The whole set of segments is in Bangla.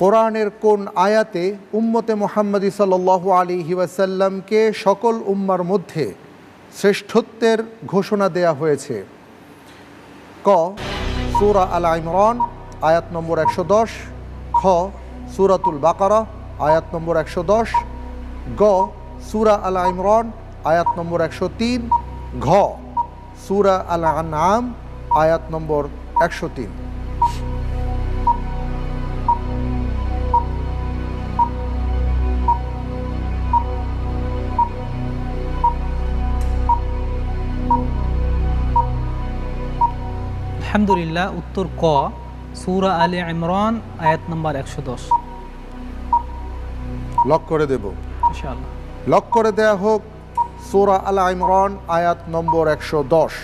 কোরআনের কোন আয়াতে উম্মতে মোহাম্মদী সাল্লু আলী ওয়াসাল্লামকে সকল উম্মার মধ্যে শ্রেষ্ঠত্বের ঘোষণা দেয়া হয়েছে। ক, সুরা আল ইমরান, আয়াত নম্বর একশো দশ। খ, সুরাতুল বাকারা, আয়াত নম্বর একশো দশ। গ, সুরা আল ইমরান, আয়াত নম্বর একশো তিন। ঘ, সুরা আল আনাম আয়াত নম্বর একশো তিন। আলহামদুলিল্লাহ উত্তর ক সুরা আলী ইমরান আয়াত নম্বর একশো দশ। লক করে দেব। ইনশাআল্লাহ। লক করে দেয়া হোক সুরা আল ইমরান আয়াত নম্বর একশো দশ।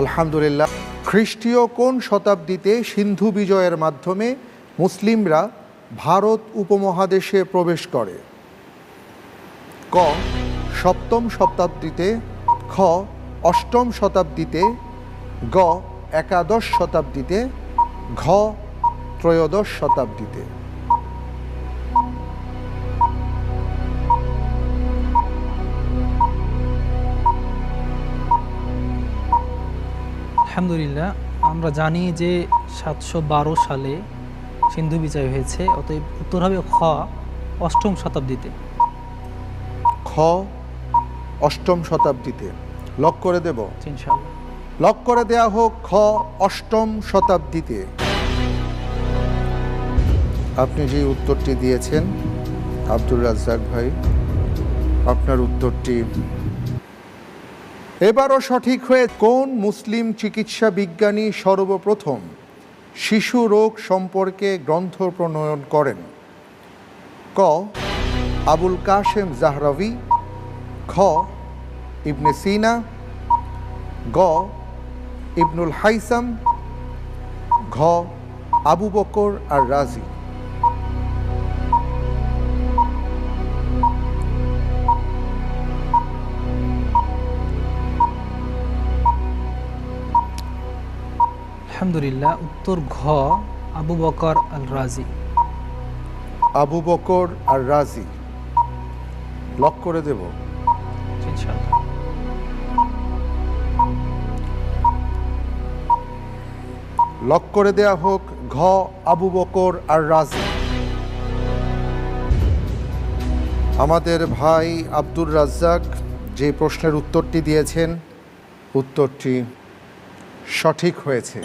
আলহামদুলিল্লাহ খ্রিস্টীয় কোন শতাব্দীতে সিন্ধু বিজয়ের মাধ্যমে মুসলিমরা ভারত উপমহাদেশে প্রবেশ করে? ক সপ্তম শতাব্দীতে খ অষ্টম শতাব্দীতে গ একাদশ শতাব্দীতে ঘ ত্রয়োদশ শতাব্দীতে। আলহামদুলিল্লাহ আমরা জানি যে সাতশো বারো সালে সিন্ধু বিজয় হয়েছে অতএব উত্তর হবে খ অষ্টম শতাব্দীতে। খ অষ্টম শতাব্দীতে। লক করে দেব। লক করে দেয়া হোক খ অষ্টম শতাব্দীতে। আপনি যে উত্তরটি দিয়েছেন আব্দুল রাজ্জাক ভাই আপনার উত্তরটি এবারও সঠিক হয়ে কোন মুসলিম চিকিৎসা বিজ্ঞানী সর্বপ্রথম শিশু রোগ সম্পর্কে গ্রন্থ প্রণয়ন করেন? ক আবুল কাশেম জাহরাভি খ ইবনে সিনা গ ইবনুল হাইসাম ঘ আবু বকর আর রাজি। আলহামদুলিল্লাহ উত্তর ঘ আবু বকর আল রাজি। আবু বকর আর রাজি। লক করে দেব। ইনশাআল্লাহ। লক করে দেয়া হোক ঘ, আবু বকর আর রাজি। আমাদের ভাই আব্দুর রাজ্জাক যে প্রশ্নের উত্তরটি দিয়েছেন, উত্তরটি সঠিক হয়েছে।